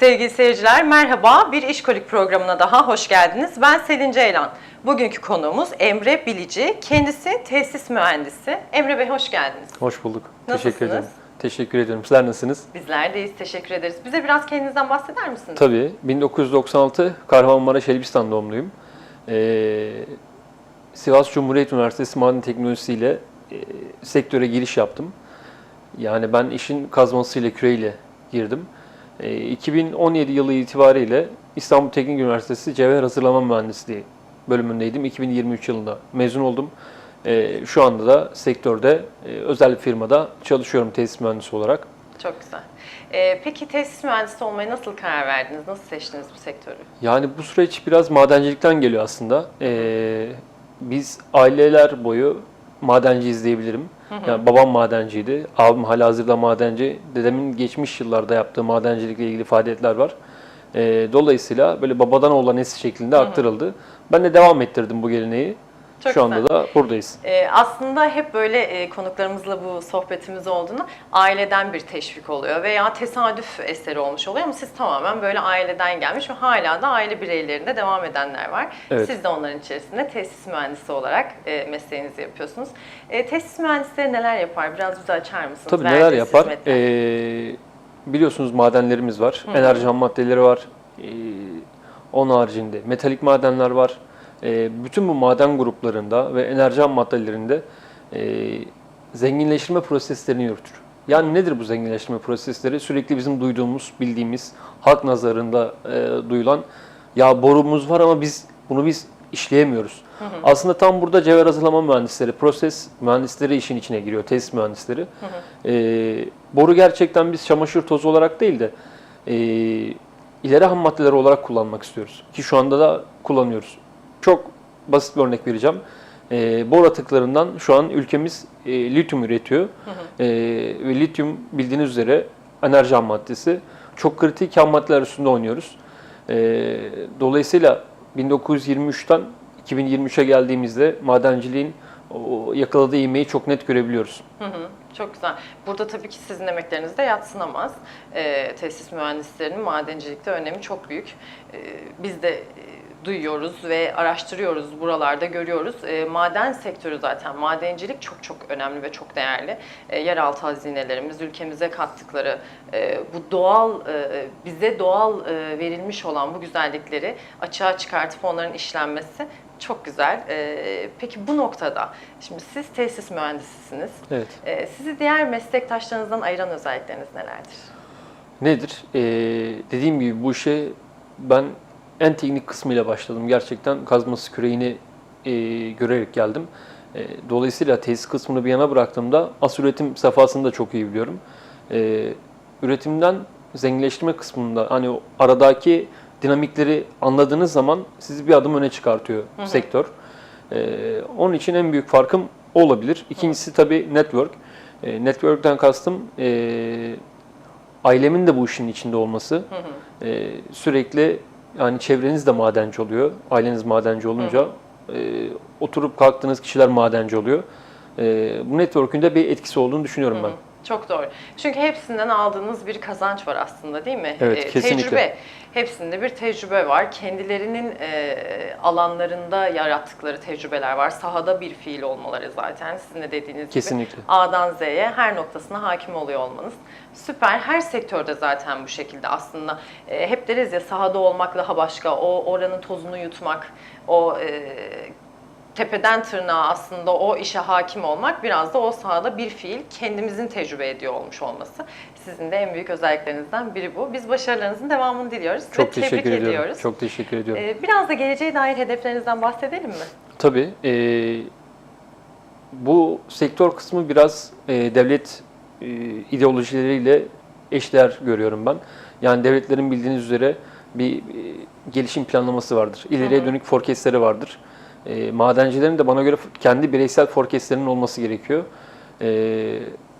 Sevgili seyirciler merhaba. Bir İşkolik programına daha hoş geldiniz. Ben Selin Ceylan. Bugünkü konuğumuz Emre Bilici. Kendisi tesis mühendisi. Emre Bey hoş geldiniz. Hoş bulduk. Nasılsınız? Teşekkür ederim. Teşekkür ediyorum. Sizler nasılsınız? Bizler deyiz. Teşekkür ederiz. Bize biraz kendinizden bahseder misiniz? Tabii. 1996 Kahramanmaraş Elbistan doğumluyum. Ee, Sivas Cumhuriyet Üniversitesi Maden Teknolojisi ile e, sektöre giriş yaptım. Yani ben işin kazmasıyla, küreyle girdim. Ee, 2017 yılı itibariyle İstanbul Teknik Üniversitesi Cevher Hazırlama Mühendisliği bölümündeydim. 2023 yılında mezun oldum. Ee, şu anda da sektörde e, özel bir firmada çalışıyorum tesis mühendisi olarak. Çok güzel. Ee, peki tesis mühendisi olmaya nasıl karar verdiniz? Nasıl seçtiniz bu sektörü? Yani bu süreç biraz madencilikten geliyor aslında. Ee, biz aileler boyu madenci izleyebilirim. Yani babam madenciydi, abim halihazırda madenci, dedemin geçmiş yıllarda yaptığı madencilikle ilgili faaliyetler var. Ee, dolayısıyla böyle babadan oğlan nesil şeklinde aktarıldı. Ben de devam ettirdim bu geleneği. Çok Şu anda güzel. da buradayız. Ee, aslında hep böyle e, konuklarımızla bu sohbetimiz olduğunda aileden bir teşvik oluyor veya tesadüf eseri olmuş oluyor ama siz tamamen böyle aileden gelmiş ve hala da aile bireylerinde devam edenler var. Evet. Siz de onların içerisinde tesis mühendisi olarak e, mesleğinizi yapıyorsunuz. E, tesis mühendisleri neler yapar? Biraz bize açar mısınız? Tabii Verdiğiniz neler yapar? hizmetler. Ee, biliyorsunuz madenlerimiz var, enerji ham maddeleri var. Ee, onun haricinde metalik madenler var. Ee, bütün bu maden gruplarında ve enerji ham maddelerinde e, zenginleştirme proseslerini yürütür. Yani nedir bu zenginleştirme prosesleri? Sürekli bizim duyduğumuz, bildiğimiz, halk nazarında e, duyulan ya borumuz var ama biz bunu biz işleyemiyoruz. Aslında tam burada cevher hazırlama mühendisleri, proses mühendisleri işin içine giriyor, tesis mühendisleri. Ee, boru gerçekten biz çamaşır tozu olarak değil de e, ileri ham maddeleri olarak kullanmak istiyoruz. Ki şu anda da kullanıyoruz. Çok basit bir örnek vereceğim. E, bor atıklarından şu an ülkemiz e, lityum üretiyor. E, ve lityum bildiğiniz üzere enerji ham maddesi. Çok kritik ham maddeler üstünde oynuyoruz. E, dolayısıyla 1923'ten 2023'e geldiğimizde madenciliğin o yakaladığı ivmeyi çok net görebiliyoruz. Hı hı, çok güzel. Burada tabii ki sizin emekleriniz de yatsınamaz. Ee, tesis mühendislerinin madencilikte önemi çok büyük. Ee, biz de e, duyuyoruz ve araştırıyoruz, buralarda görüyoruz. Ee, maden sektörü zaten, madencilik çok çok önemli ve çok değerli. Ee, yeraltı hazinelerimiz, ülkemize kattıkları, e, bu doğal, e, bize doğal e, verilmiş olan bu güzellikleri açığa çıkartıp onların işlenmesi çok güzel. Ee, peki bu noktada, şimdi siz tesis mühendisisiniz. Evet. Ee, sizi diğer meslektaşlarınızdan ayıran özellikleriniz nelerdir? Nedir? Ee, dediğim gibi bu işe ben en teknik kısmıyla başladım. Gerçekten kazması küreğini e, görerek geldim. E, dolayısıyla tesis kısmını bir yana bıraktığımda as üretim safhasını da çok iyi biliyorum. E, üretimden zenginleştirme kısmında hani aradaki dinamikleri anladığınız zaman sizi bir adım öne çıkartıyor sektör. E, onun için en büyük farkım o olabilir. İkincisi tabii network. E, network'ten kastım e, ailemin de bu işin içinde olması. E, sürekli yani çevreniz de madenci oluyor. Aileniz madenci olunca e, oturup kalktığınız kişiler madenci oluyor. E, bu network'ün de bir etkisi olduğunu düşünüyorum ben. Çok doğru. Çünkü hepsinden aldığınız bir kazanç var aslında değil mi? Evet, Ee, kesinlikle. Tecrübe. Hepsinde bir tecrübe var. Kendilerinin e, alanlarında yarattıkları tecrübeler var. Sahada bir fiil olmaları zaten sizin de dediğiniz gibi. Kesinlikle. A'dan Z'ye her noktasına hakim oluyor olmanız. Süper. Her sektörde zaten bu şekilde aslında. E, hep deriz ya sahada olmak daha başka. O oranın tozunu yutmak, o e, tepeden tırnağa aslında o işe hakim olmak biraz da o sahada bir fiil kendimizin tecrübe ediyor olmuş olması. Sizin de en büyük özelliklerinizden biri bu. Biz başarılarınızın devamını diliyoruz ve Çok tebrik teşekkür ediyorum. ediyoruz. Çok teşekkür ediyorum. Ee, biraz da geleceğe dair hedeflerinizden bahsedelim mi? Tabii. e, bu sektör kısmı biraz e, devlet e, ideolojileriyle eşdeğer görüyorum ben. Yani devletlerin bildiğiniz üzere bir e, gelişim planlaması vardır. İleriye dönük forecastleri vardır. E, madencilerin de bana göre kendi bireysel forecastlerinin olması gerekiyor. E,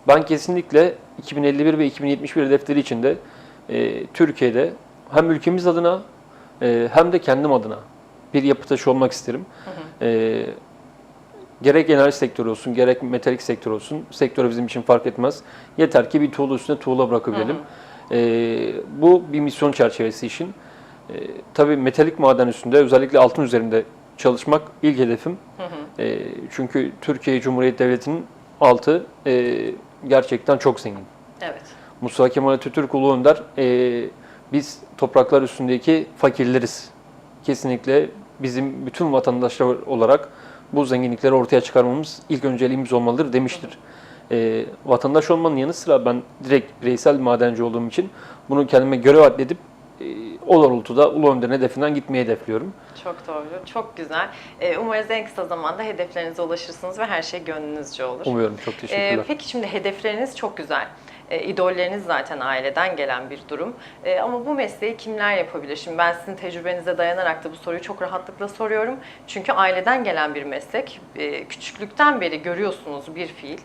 ben kesinlikle 2051 ve 2071 hedefleri içinde e, Türkiye'de hem ülkemiz adına e, hem de kendim adına bir yapı taşı olmak isterim. E, gerek enerji sektörü olsun, gerek metalik sektör olsun, sektör bizim için fark etmez. Yeter ki bir tuğla üstüne tuğla bırakabilelim. E, bu bir misyon çerçevesi için. E, tabii metalik maden üstünde özellikle altın üzerinde çalışmak ilk hedefim. E, çünkü Türkiye Cumhuriyeti Devleti'nin altı e, gerçekten çok zengin. Evet. Mustafa Kemal Atatürk Ulu Önder, e, biz topraklar üstündeki fakirleriz. Kesinlikle bizim bütün vatandaşlar olarak bu zenginlikleri ortaya çıkarmamız ilk önceliğimiz olmalıdır demiştir. E, vatandaş olmanın yanı sıra ben direkt bireysel madenci olduğum için bunu kendime görev adledip e, o doğrultuda Ulu Önder'in hedefinden gitmeyi hedefliyorum. Çok doğru, çok güzel. Ee, umarız en kısa zamanda hedeflerinize ulaşırsınız ve her şey gönlünüzce olur. Umuyorum. Çok Ee, teşekkürler. peki şimdi hedefleriniz çok güzel. Ee, idolleriniz zaten aileden gelen bir durum. Ama bu mesleği kimler yapabilir? Şimdi ben sizin tecrübenize dayanarak da bu soruyu çok rahatlıkla soruyorum. Çünkü aileden gelen bir meslek. Ee, küçüklükten beri görüyorsunuz bir fiil.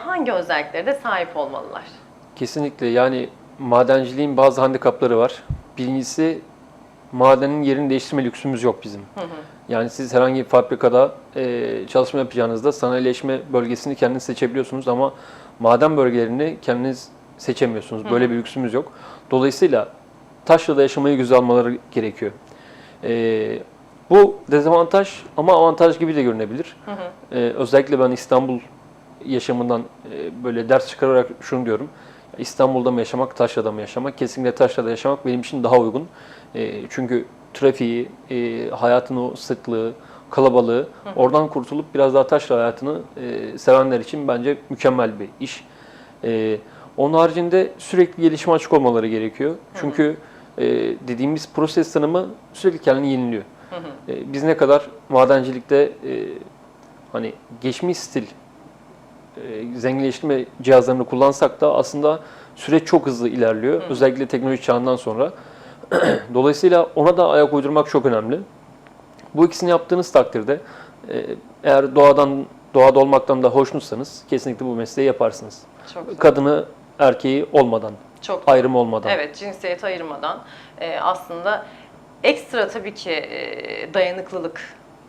Hangi özelliklere de sahip olmalılar? Kesinlikle yani madenciliğin bazı handikapları var. Birincisi madenin yerini değiştirme lüksümüz yok bizim. Yani siz herhangi bir fabrikada e, çalışma yapacağınızda sanayileşme bölgesini kendiniz seçebiliyorsunuz ama maden bölgelerini kendiniz seçemiyorsunuz. Böyle bir lüksümüz yok. Dolayısıyla taşrada yaşamayı göze almaları gerekiyor. E, bu dezavantaj ama avantaj gibi de görünebilir. E, özellikle ben İstanbul yaşamından e, böyle ders çıkararak şunu diyorum. İstanbul'da mı yaşamak, Taşra'da mı yaşamak? Kesinlikle Taşra'da yaşamak benim için daha uygun. E, çünkü trafiği, e, hayatın o sıklığı, kalabalığı oradan kurtulup biraz daha Taşra hayatını e, sevenler için bence mükemmel bir iş. E, onun haricinde sürekli gelişime açık olmaları gerekiyor. Çünkü e, dediğimiz proses tanımı sürekli kendini yeniliyor. E, biz ne kadar madencilikte e, hani geçmiş stil zenginleştirme cihazlarını kullansak da aslında süreç çok hızlı ilerliyor. Özellikle teknoloji çağından sonra. Dolayısıyla ona da ayak uydurmak çok önemli. Bu ikisini yaptığınız takdirde e, eğer doğadan doğada olmaktan da hoşnutsanız kesinlikle bu mesleği yaparsınız. Çok güzel. Kadını erkeği olmadan, Çok ayrım olmadan. Evet, cinsiyet ayırmadan e, aslında ekstra tabii ki e, dayanıklılık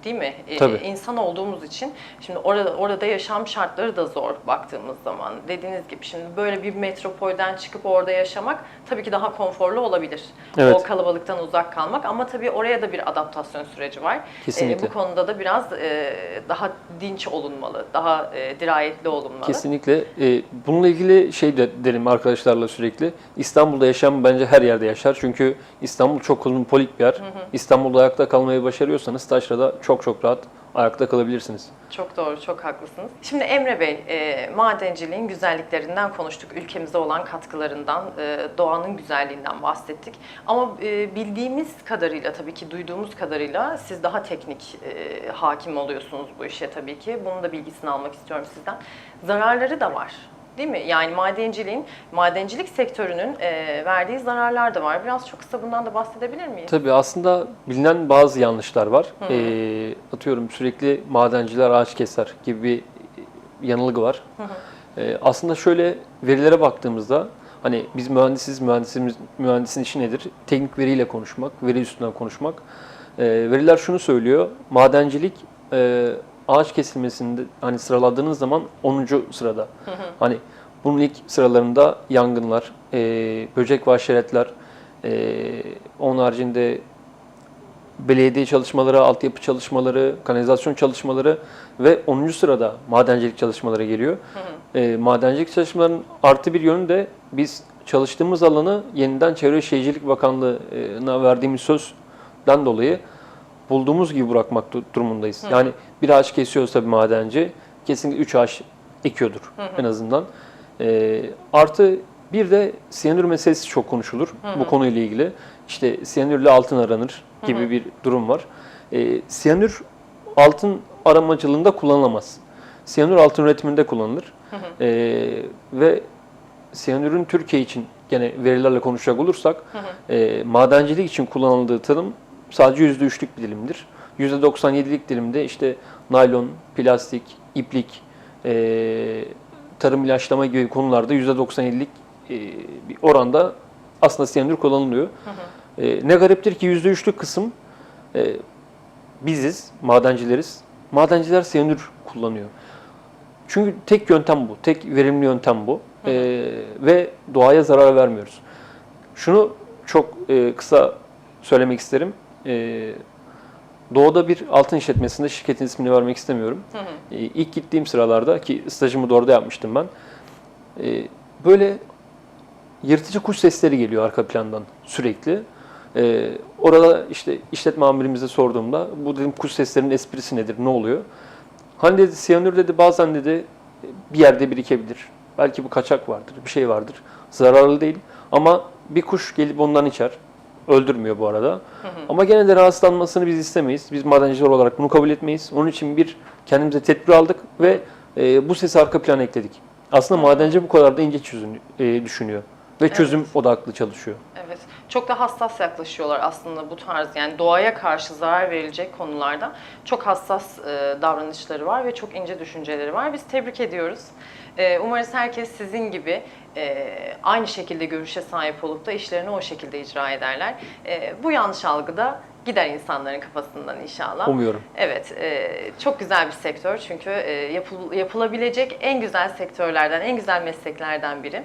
değil mi? E, Tabii. İnsan olduğumuz için şimdi orada orada yaşam şartları da zor baktığımız zaman. Dediğiniz gibi şimdi böyle bir metropolden çıkıp orada yaşamak tabii ki daha konforlu olabilir. Evet. O kalabalıktan uzak kalmak ama tabii oraya da bir adaptasyon süreci var. E, Kesinlikle. bu konuda da biraz e, daha dinç olunmalı, daha e, dirayetli olunmalı. Kesinlikle. Ee, bununla ilgili şey de derim arkadaşlarla sürekli. İstanbul'da yaşayan bence her yerde yaşar. Çünkü İstanbul çok kozmopolit bir yer. İstanbul'da ayakta kalmayı başarıyorsanız Taşra'da çok çok rahat ayakta kalabilirsiniz. Çok doğru, çok haklısınız. Şimdi Emre Bey, e, madenciliğin güzelliklerinden konuştuk. Ülkemize olan katkılarından, e, doğanın güzelliğinden bahsettik. Ama e, bildiğimiz kadarıyla, tabii ki duyduğumuz kadarıyla siz daha teknik e, hakim oluyorsunuz bu işe tabii ki. Bunun da bilgisini almak istiyorum sizden. Zararları da var. Değil mi? Yani madenciliğin, madencilik sektörünün e, verdiği zararlar da var. Biraz çok kısa bundan da bahsedebilir miyiz? Tabii aslında bilinen bazı yanlışlar var. Ee, atıyorum sürekli madenciler ağaç keser gibi bir yanılgı var. Ee, aslında şöyle verilere baktığımızda hani biz mühendisiz, mühendisimiz, mühendisin işi nedir? Teknik veriyle konuşmak, veri üstünden konuşmak. Ee, veriler şunu söylüyor. Madencilik e, ağaç kesilmesinde hani sıraladığınız zaman 10. sırada. Hani bunun ilk sıralarında yangınlar, e, böcek ve haşeretler, e, onun haricinde belediye çalışmaları, altyapı çalışmaları, kanalizasyon çalışmaları ve 10. sırada madencilik çalışmaları geliyor. E, madencilik çalışmalarının artı bir yönü de biz çalıştığımız alanı yeniden Çevre Şehircilik Bakanlığı'na verdiğimiz sözden dolayı bulduğumuz gibi bırakmak du- durumundayız. Yani bir ağaç kesiyoruz tabii madenci, kesinlikle 3 ağaç ekiyordur en azından. E, artı bir de siyanür meselesi çok konuşulur bu konuyla ilgili. İşte siyanürle altın aranır gibi bir durum var. E, siyanür altın aramacılığında kullanılamaz. Siyanür altın üretiminde kullanılır. E, ve siyanürün Türkiye için gene verilerle konuşacak olursak e, madencilik için kullanıldığı tanım sadece %3'lük bir dilimdir. %97'lik dilimde işte naylon, plastik, iplik, e, tarım ilaçlama gibi konularda %97'lik e, bir oranda aslında siyanür kullanılıyor. E, ne gariptir ki %3'lük kısım e, biziz, madencileriz. Madenciler siyanür kullanıyor. Çünkü tek yöntem bu, tek verimli yöntem bu. E, ve doğaya zarar vermiyoruz. Şunu çok e, kısa söylemek isterim. E, Doğu'da bir altın işletmesinde şirketin ismini vermek istemiyorum. Hı hı. E, ilk gittiğim sıralarda ki stajımı da orada yapmıştım ben. E, böyle yırtıcı kuş sesleri geliyor arka plandan sürekli. E, orada işte işletme amirimize sorduğumda bu dedim kuş seslerinin esprisi nedir, ne oluyor? Hani dedi siyanür dedi bazen dedi bir yerde birikebilir. Belki bu kaçak vardır, bir şey vardır. Zararlı değil ama bir kuş gelip ondan içer. Öldürmüyor bu arada. Ama gene de rahatsızlanmasını biz istemeyiz. Biz madenciler olarak bunu kabul etmeyiz. Onun için bir kendimize tedbir aldık ve e, bu sesi arka plana ekledik. Aslında madenci bu kadar da ince çözüm, e, düşünüyor ve çözüm odaklı çalışıyor. Evet. Çok da hassas yaklaşıyorlar aslında bu tarz yani doğaya karşı zarar verilecek konularda çok hassas e, davranışları var ve çok ince düşünceleri var. Biz tebrik ediyoruz. E, umarız herkes sizin gibi e, aynı şekilde görüşe sahip olup da işlerini o şekilde icra ederler. E, bu yanlış algı da gider insanların kafasından inşallah. Umuyorum. Evet, e, çok güzel bir sektör çünkü e, yapıl- yapılabilecek en güzel sektörlerden, en güzel mesleklerden biri.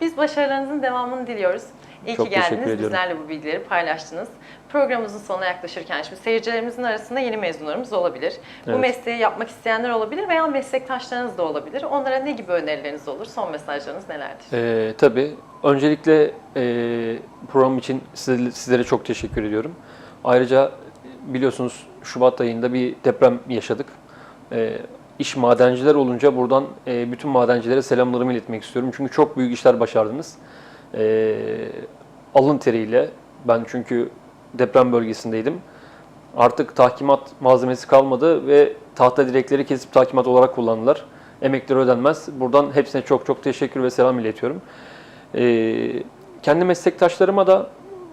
Biz başarılarınızın devamını diliyoruz. İyi Çok ki geldiniz, bizlerle bu bilgileri paylaştınız. Programımızın sonuna yaklaşırken şimdi seyircilerimizin arasında yeni mezunlarımız olabilir. Bu Evet. mesleği yapmak isteyenler olabilir veya meslektaşlarınız da olabilir. Onlara ne gibi önerileriniz olur? Son mesajlarınız nelerdir? Ee, tabii. Öncelikle e, program için sizlere çok teşekkür ediyorum. Ayrıca biliyorsunuz Şubat ayında bir deprem yaşadık. E, iş madenciler olunca buradan e, bütün madencilere selamlarımı iletmek istiyorum. Çünkü çok büyük işler başardınız. E, alın teriyle, ben çünkü deprem bölgesindeydim. Artık tahkimat malzemesi kalmadı ve tahta direkleri kesip tahkimat olarak kullandılar. Emekleri ödenmez. Buradan hepsine çok çok teşekkür ve selam iletiyorum. Ee, kendi meslektaşlarıma da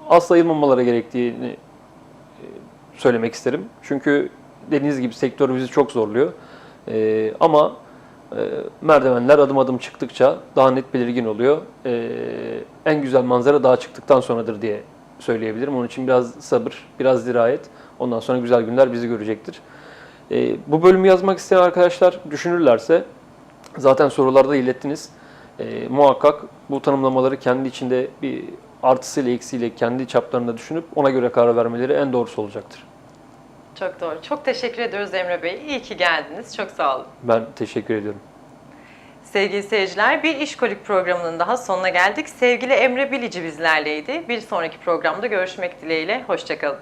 asla yılmamaları gerektiğini e, söylemek isterim. Çünkü dediğiniz gibi sektör bizi çok zorluyor. Ee, ama e, merdivenler adım adım çıktıkça daha net belirgin oluyor. Ee, en güzel manzara daha çıktıktan sonradır diye söyleyebilirim. Onun için biraz sabır, biraz dirayet. Ondan sonra güzel günler bizi görecektir. Ee, bu bölümü yazmak isteyen arkadaşlar düşünürlerse zaten sorularda ilettiniz. Ee, muhakkak bu tanımlamaları kendi içinde bir artısıyla eksiyle kendi çaplarında düşünüp ona göre karar vermeleri en doğrusu olacaktır. Çok doğru. Çok teşekkür ediyoruz Emre Bey. İyi ki geldiniz. Çok sağ olun. Ben teşekkür ediyorum. Sevgili seyirciler, bir İşkolik programının daha sonuna geldik. Sevgili Emre Bilici bizlerleydi. Bir sonraki programda görüşmek dileğiyle. Hoşçakalın.